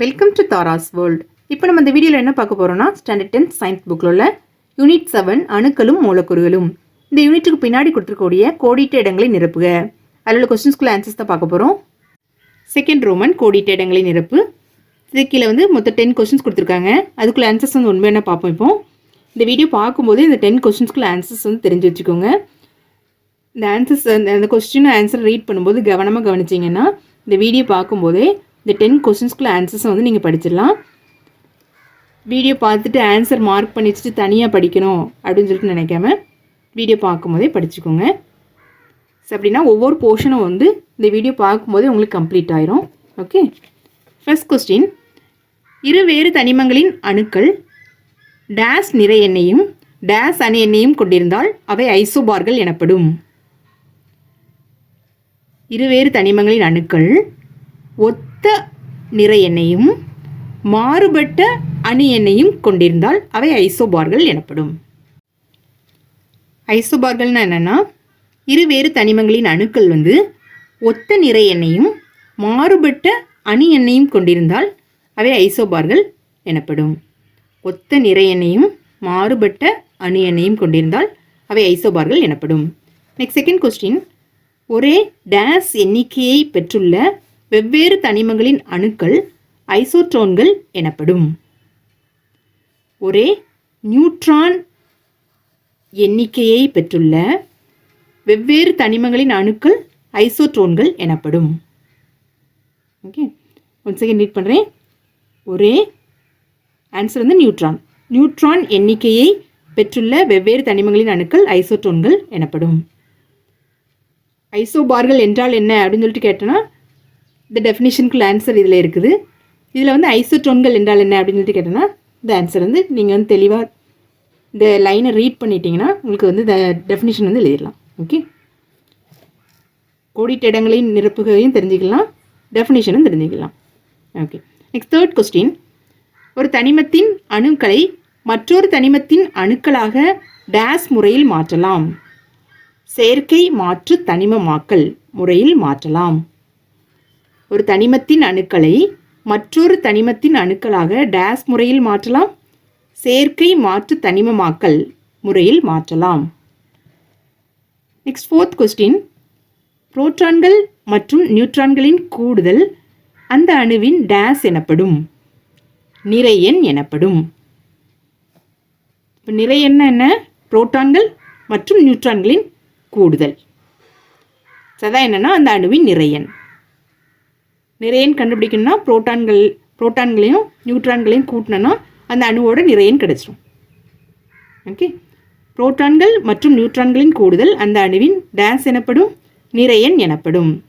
Welcome to Tara's world இப்போ நம்ம இந்த வீடியோவில் என்ன பார்க்க போகிறோம்னா ஸ்டாண்டர்ட் டென்த் சயின்ஸ் புக்கில் உள்ள யூனிட் செவன் அணுக்களும் மூலக்கூறுகளும். இந்த யூனிட்டுக்கு பின்னாடி கொடுத்துருக்கக்கூடிய கோடிட்ட இடங்களை நிரப்புக. அதில் உள்ள கொஸ்டின்ஸ்குள்ள ஆன்சர்ஸ் தான் பார்க்க போகிறோம் செகண்ட் ரோமன் கோடிட்ட இடங்களை நிரப்பு. இது கீழே வந்து மொத்தம் டென் கொஸ்டின்ஸ் கொடுத்துருக்காங்க. அதுக்குள்ள ஆன்சர்ஸ் வந்து உண்மை என்ன பார்ப்போம் இப்போ? இந்த வீடியோ பார்க்கும்போது இந்த டென் கொஸ்டின்ஸ்குள்ள ஆன்சர்ஸ் வந்து தெரிஞ்சு வச்சுக்கோங்க. இந்த ஆன்சர்ஸ் அந்த கொஸ்டின் ஆன்சர் ரீட் பண்ணும்போது கவனமாக கவனிச்சிங்கன்னா இந்த வீடியோ பார்க்கும்போதே இந்த டென் கொஸ்டின்ஸ்க்குள்ள ஆன்சர்ஸை வந்து நீங்கள் படிச்சிடலாம். வீடியோ பார்த்துட்டு ஆன்சர் மார்க் பண்ணி வச்சுட்டு தனியாக படிக்கணும் அப்படின்னு சொல்லிட்டு நினைக்காம வீடியோ பார்க்கும்போதே படிச்சுக்கோங்க. ஸோ அப்படின்னா ஒவ்வொரு போர்ஷனும் வந்து இந்த வீடியோ பார்க்கும்போதே உங்களுக்கு கம்ப்ளீட் ஆயிரும். ஓகே ஃபஸ்ட் கொஸ்டின் இரு வேறு தனிமங்களின் அணுக்கள் டேஸ் நிறை எண்ணையும் டேஸ் அணு எண்ணையும் கொண்டிருந்தால் அவை ஐசோபார்கள் எனப்படும். இருவேறு தனிமங்களின் அணுக்கள் ஒத்த நிற எண்ணையும் மாறுபட்ட அணு எண்ணையும் கொண்டிருந்தால் அவை ஐசோபார்கள் எனப்படும். ஐசோபார்கள்னா என்னென்னா இருவேறு தனிமங்களின் அணுக்கள் வந்து ஒத்த நிற எண்ணையும் மாறுபட்ட அணு எண்ணையும் கொண்டிருந்தால் அவை ஐசோபார்கள் எனப்படும். ஒத்த நிற எண்ணையும் மாறுபட்ட அணு எண்ணையும் கொண்டிருந்தால் அவை ஐசோபார்கள் எனப்படும். நெக்ஸ்ட் செகண்ட் கொஸ்டின் ஒரே டேஸ் எண்ணிக்கையை பெற்றுள்ள வெவ்வேறு தனிமங்களின் அணுக்கள் ஐசோட்ரோன்கள் எனப்படும். ஒரே நியூட்ரான் எண்ணிக்கையை பெற்றுள்ள வெவ்வேறு தனிமங்களின் அணுக்கள் ஐசோட்ரோன்கள் எனப்படும். ஓகே ஒன் செகண்ட் ரீட் பண்ணுறேன் ஒரே ஆன்சர் வந்து நியூட்ரான். நியூட்ரான் எண்ணிக்கையை பெற்றுள்ள வெவ்வேறு தனிமங்களின் அணுக்கள் ஐசோட்ரோன்கள் எனப்படும். ஐசோபார்கள் என்றால் என்ன அப்படின்னு சொல்லிட்டு கேட்டோன்னா இந்த டெஃபினிஷனுக்குள்ள ஆன்சர் இதில் இருக்குது. இதில் வந்து ஐசோட்ரோன்கள் என்றால் என்ன அப்படின்னு சொல்லிட்டு கேட்டோன்னா இந்த ஆன்சர் வந்து நீங்கள் வந்து தெளிவாக இந்த லைனை ரீட் பண்ணிட்டீங்கன்னா உங்களுக்கு வந்து இந்த டெஃபினிஷன் வந்து எழுதிடலாம். ஓகே கோடிட்ட இடங்களையும் நிரப்புகையும் தெரிஞ்சுக்கலாம் டெஃபினிஷனும் தெரிஞ்சுக்கலாம். ஓகே நெக்ஸ்ட் தேர்ட் கொஸ்டின் ஒரு தனிமத்தின் அணுக்களை மற்றொரு தனிமத்தின் அணுக்களாக டேஸ் முறையில் மாற்றலாம். செயற்கை மாற்று தனிமமாக்கல் முறையில் மாற்றலாம். ஒரு தனிமத்தின் அணுக்களை மற்றொரு தனிமத்தின் அணுக்களாக டேஸ் முறையில் மாற்றலாம். செயற்கை மாற்று தனிமமாக்கல் முறையில் மாற்றலாம். Next fourth question. புரோட்டான்கள் மற்றும் நியூட்ரான்களின் கூடுதல் அந்த அணுவின் டேஸ் எனப்படும். நிறையெண் எனப்படும். இப்போ நிறை என்ன? புரோட்டான்கள் மற்றும் நியூட்ரான்களின் கூடுதல். சதா என்னன்னா அந்த அணுவின் நிறையன் நிறையன் கண்டுபிடிக்கணும்னா புரோட்டான்கள் புரோட்டான்களையும் நியூட்ரான்களையும் கூட்டினோன்னா அந்த அணுவோட நிறையன் கிடைச்சிடும் ஓகே புரோட்டான்கள் மற்றும் நியூட்ரான்களின் கூடுதல் அந்த அணுவின் டேஸ் எனப்படும் நிறையன் எனப்படும்.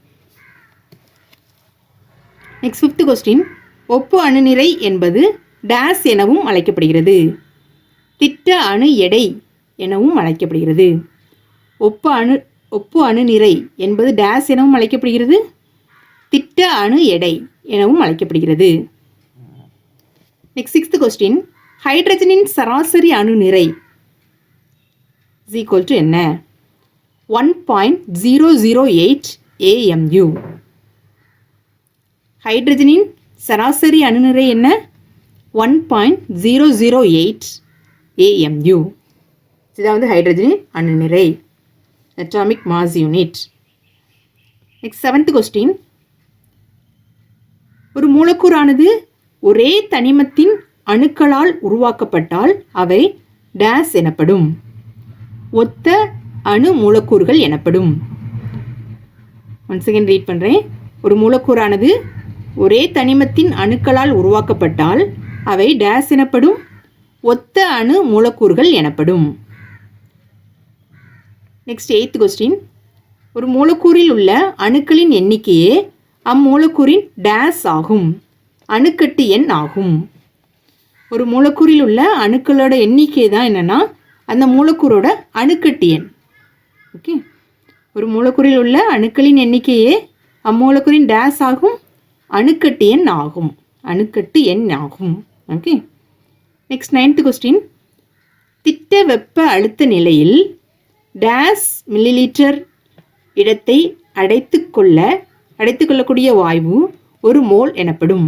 நெக்ஸ்ட் ஃபிஃப்த் கொஸ்டின் ஒப்பு அணுநிறை என்பது டேஸ் எனவும் அழைக்கப்படுகிறது. திட்ட அணு எடை எனவும் அழைக்கப்படுகிறது. ஒப்பு அணு ஒப்பு அணு நிறை என்பது டேஸ் எனவும் அழைக்கப்படுகிறது. திட்ட அணு எடை எனவும் அழைக்கப்படுகிறது. நெக்ஸ்ட் சிக்ஸ்த் கொஸ்டின் ஹைட்ரஜனின் சராசரி அணு நிறை இஸ் ஈக்குவல் டு என்ன? One point zero zero eight AMU ஹைட்ரஜனின் சராசரி அணுநிறை என்ன? One point zero zero eight AMU இதுதான் வந்து ஹைட்ரஜனின் அணுநிறை atomic mass unit next seventh question ஒரு மூலக்கூறானது ஒரே தனிமத்தின் அணுக்களால் உருவாக்கப்பட்டால் அவை டேஸ் எனப்படும். ஒத்த அணு மூலக்கூறுகள் எனப்படும். ஒன் செகண்ட் ரீட் பண்ணுறேன் ஒரு மூலக்கூறானது ஒரே தனிமத்தின் அணுக்களால் உருவாக்கப்பட்டால் அவை டேஸ் எனப்படும் ஒத்த அணு மூலக்கூறுகள் எனப்படும். நெக்ஸ்ட் எயித்து கொஸ்டின் ஒரு மூலக்கூறில் உள்ள அணுக்களின் எண்ணிக்கையே அம்மூலக்கூறின் டேஸ் ஆகும். அணுக்கட்டு எண் ஆகும். ஒரு மூலக்கூறில் உள்ள அணுக்களோட எண்ணிக்கை தான் என்னென்னா அந்த மூலக்கூறோட அணுக்கட்டு எண். ஓகே? ஒரு மூலக்கூறில் உள்ள அணுக்களின் எண்ணிக்கையே அம்மூலக்கூறின் டேஸ் ஆகும் அணுக்கட்டு எண் ஆகும். அணுக்கட்டு எண் ஆகும். ஓகே? Next ninth question. திட்ட வெப்ப அழுத்த நிலையில் டேஸ் மில்லிலீட்டர் இடத்தை அடைத்து கொள்ள அடைத்துக்கொள்ளக்கூடிய வாய்வு ஒரு மோல் எனப்படும்.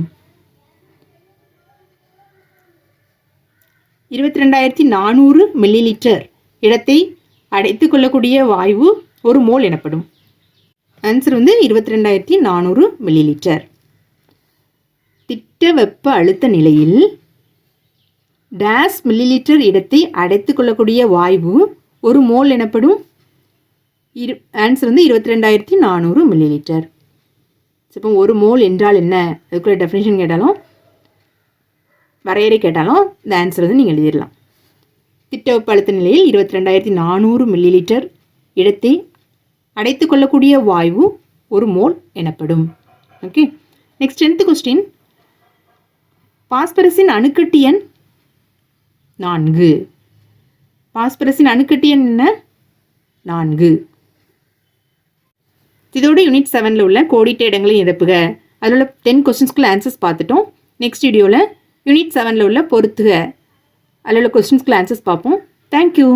இருபத்தி ரெண்டாயிரத்தி நானூறு மில்லி லிட்டர் இடத்தை அடைத்து கொள்ளக்கூடிய வாயு ஒரு மோல் எனப்படும். ஆன்சர் வந்து இருபத்தி ரெண்டாயிரத்தி நானூறு மில்லி லிட்டர் திட்ட வெப்ப அழுத்த நிலையில் டேஸ் மில்லி லிட்டர் இடத்தை அடைத்து கொள்ளக்கூடிய வாயு ஒரு மோல் எனப்படும். இரு ஆன்சர் வந்து இருபத்தி ரெண்டாயிரத்தி நானூறு மில்லி லிட்டர் இப்போ ஒரு மோல் என்றால் என்ன? அதுக்குள்ள டெஃபினேஷன் கேட்டாலும் வரையறை கேட்டாலும் இந்த ஆன்சர் வந்து நீங்கள் எழுதிடலாம். திட்ட வெப்ப அழுத்த நிலையில் இருபத்தி ரெண்டாயிரத்தி நானூறு மில்லி லிட்டர் இடத்தை அடைத்து கொள்ளக்கூடிய வாயு ஒரு மோல் எனப்படும். ஓகே நெக்ஸ்ட் டென்த் கொஸ்டின் பாஸ்பரஸின் அணுக்கட்டி எண் நான்கு. பாஸ்பரஸின் அணுக்கட்டி எண் என்ன? நான்கு. இதோட யூனிட் செவனில் உள்ள கோடிட்ட இடங்களை எதப்புக அதில் உள்ள டென் கொஸ்டின்ஸ்குள்ள ஆன்சர்ஸ் பார்த்துட்டோம் நெக்ஸ்ட் வீடியோவில் யூனிட் செவனில் உள்ள பொறுத்துக அதில் உள்ள கொஸ்டின்ஸ்குள்ள ஆன்சர்ஸ் பார்ப்போம். தேங்க்யூ